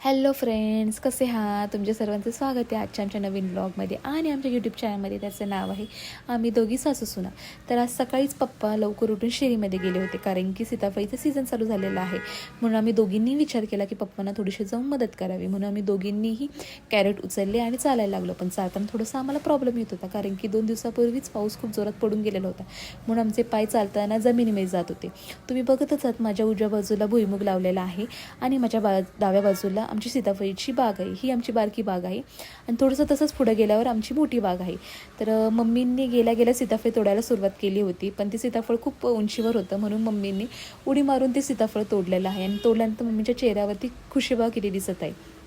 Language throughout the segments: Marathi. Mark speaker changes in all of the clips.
Speaker 1: हॅलो फ्रेंड्स कसे आहात? तुमच्या सर्वांचं स्वागत आहे आजच्या आमच्या नवीन ब्लॉगमध्ये आणि आमच्या यूट्यूब चॅनलमध्ये त्याचं नाव आहे आम्ही दोघी सासू सुना. तर आज सकाळीच पप्पा लवकर उठून शेरीमध्ये गेले होते कारण की सीताफळीचं सीझन चालू झालेलं आहे. म्हणून आम्ही दोघींनी विचार केला की पप्पांना थोडीशी जाऊन मदत करावी. म्हणून आम्ही दोघींनीही कॅरेट उचलले आणि चालायला लागलो. पण चालताना थोडंसं आम्हाला प्रॉब्लेम येत होता कारण की दोन दिवसापूर्वीच पाऊस खूप जोरात पडून गेलेला होता. म्हणून आमचे पाय चालताना जमिनीमध्ये जात होते. तुम्ही बघतच आहात माझ्या उजव्या बाजूला भुईमुग लावलेला आहे आणि माझ्या बा डाव्या बाजूला आमची सीताफळीची बाग आहे ही आमची बारकी बाग आहे. आणि थोडंसं तसंच पुढं गेल्यावर आमची मोठी बाग आहे. तर मम्मींनी गेल्या गेल्या सीताफळ तोडायला सुरुवात केली होती. पण ते सीताफळ खूप उंचीवर होतं म्हणून मम्मींनी उडी मारून ते सीताफळ तोडलेलं आहे. आणि तोडल्यानंतर मम्मीच्या चेहऱ्यावरती खुशीबा किती दिसत आहे.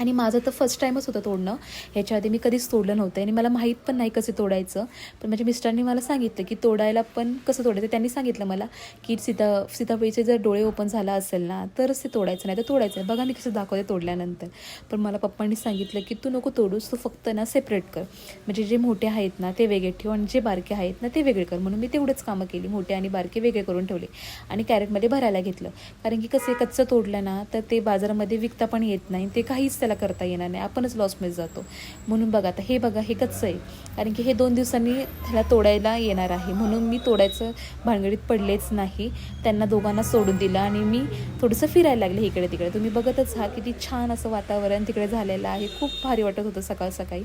Speaker 1: आणि माझं तर फर्स्ट टाईमच होतं तोडणं. ह्याच्या आधी मी कधीच तोडलं नव्हतं आणि मला माहीत पण नाही कसं तोडायचं. पण माझ्या मिस्टरांनी मला सांगितलं की तोडायला पण कसं तोडायचं? त्यांनी सांगितलं मला की सीता सीताफळीचे जर डोळे ओपन झाला असेल ना तरच ते तोडायचं नाही तर तोडायचं आहे बघा मी कसं दाखवते तोडल्यानंतर. पण मला पप्पांनी सांगितलं की तू नको तोडूस तू फक्त ना सेपरेट कर. म्हणजे जे मोठे आहेत ना ते वेगळे ठेव आणि जे बारके आहेत ना ते वेगळे कर. म्हणून मी तेवढंच कामं केली मोठे आणि बारके वेगळे करून ठेवले. आणि कॅरेटमध्ये भरायला घेतलं. कारण की कसे कच्चं तोडलं ना तर ते बाजारामध्ये विकता पण येत नाही. ते काहीच त्याला करता येणार नाही. आपणच लॉसमध्ये जातो. म्हणून बघा आता हे बघा हे कच्चं आहे? कारण की हे दोन दिवसांनी त्याला तोडायला येणार आहे. म्हणून मी तोडायचं भानगडीत पडलेच नाही. त्यांना दोघांना सोडून दिलं आणि मी थोडंसं फिरायला लागले इकडे तिकडे तुम्ही बघतच हा किती छान असं वातावरण तिकडे झालेलं आहे. खूप भारी वाटत होतं सकाळ सकाळी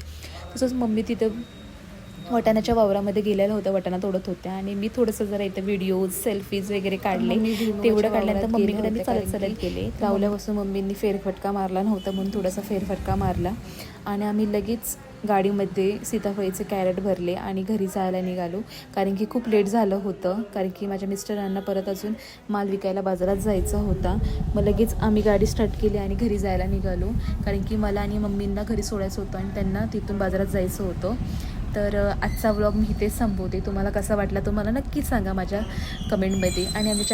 Speaker 1: तसंच मम्मी तिथं वटाण्याच्या वावरामध्ये गेलेलं होतं वटाणा तोडत होत्या. आणि मी थोडंसं जरा इथं व्हिडिओज सेल्फीज वगैरे काढले. तेवढं काढल्यानंतर मम्मीकडे मी चालत चालत गेले. रावल्यापासून मम्मींनी फेरफटका मारला नव्हता म्हणून थोडासा फेरफटका मारला. आणि आम्ही लगेच गाडीमध्ये सीताफळीचे कॅरेट भरले आणि घरी जायला निघालो. कारण की खूप लेट झालं होतं. कारण की माझ्या मिस्टरांना परत अजून माल विकायला बाजारात जायचा होता. मग लगेच आम्ही गाडी स्टार्ट केली आणि घरी जायला निघालो. कारण की मला आणि मम्मींना घरी सोडायचं होतं आणि त्यांना तिथून बाजारात जायचं होतं. तर आजचा व्लॉग मी इथेच संपवते तुम्हाला कसा वाटला तो मला सांगा माझ्या कमेंटमध्ये आणि आमच्या